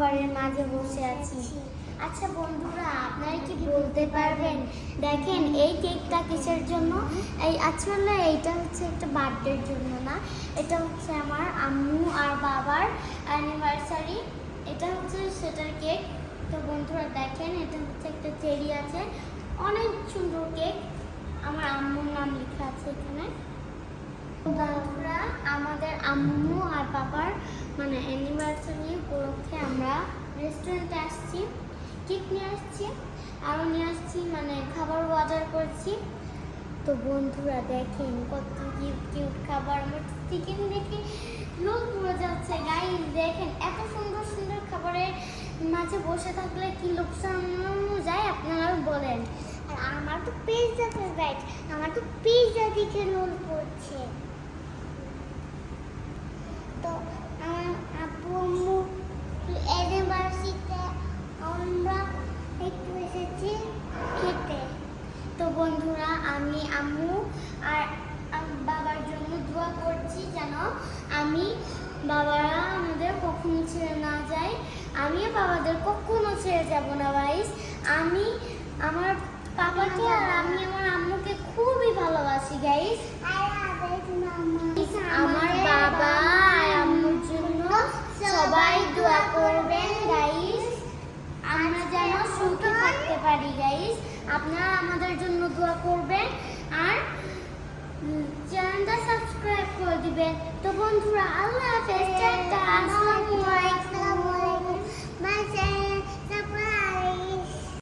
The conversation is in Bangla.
খাবারের মাঝে বসে আছি। আচ্ছা বন্ধুরা, আপনারা কি বলতে পারবেন? দেখেন, এই কেকটা কিসের জন্য? এই আসলে এইটা হচ্ছে একটা বার্থডের জন্য না। এটা হচ্ছে আমার আম্মু আর বাবার অ্যানিভার্সারি এটা হচ্ছে সেটার কেক। তো বন্ধুরা, দেখেন, এটা হচ্ছে একটা চেরি আছে। অনেক সুন্দর কেক। আমার আম্মুর নাম লেখা আছে এখানে। আমাদের আম্মু আর বাবার মানে অ্যানিভার্সারি উপলক্ষে আমরা রেস্টুরেন্টে আসছি কেক নিয়ে আসছি, আরও নিয়ে আসছি মানে খাবার অর্ডার করছি। তো বন্ধুরা দেখেন কত কিউট কিউট খাবার, আমার চিকেন দেখে লোক পুরো যাচ্ছে। গাই দেখেন এত সুন্দর সুন্দর খাবারের মাঝে বসে থাকলে কি লোক সামলানো যায় আপনারা বলেন। আর আমার তো পিৎজা ফেভারিট আমার তো পিৎজা দেখে লোল পড়ছে তো আমার আব্বু আম্মু ইউনিভার্সিটিতে আমরা একটু এসেছি খেতে তো বন্ধুরা আমি আম্মু আর বাবার জন্য দোয়া করছি যেন আমি বাবারা আমাদের কখনো ছেড়ে না যায়। আমিও বাবাদের কখনো ছেড়ে যাব না ভাইস আমি আমার পাপাকে আর আমি আমার আম্মুকে খুবই ভালোবাসি গাইস আমার বাবা আর আম্মুর জন্য সবাই দোয়া করবেন গাইস আমরা যেন সুখে থাকতে গাইস আপনারা আমাদের জন্য দোয়া করবেন আর চ্যানেলটা সাবস্ক্রাইব করে দিবেন। তো বন্ধুরা আল্লাহ হাফেজ। আসসালামু আলাইকুম।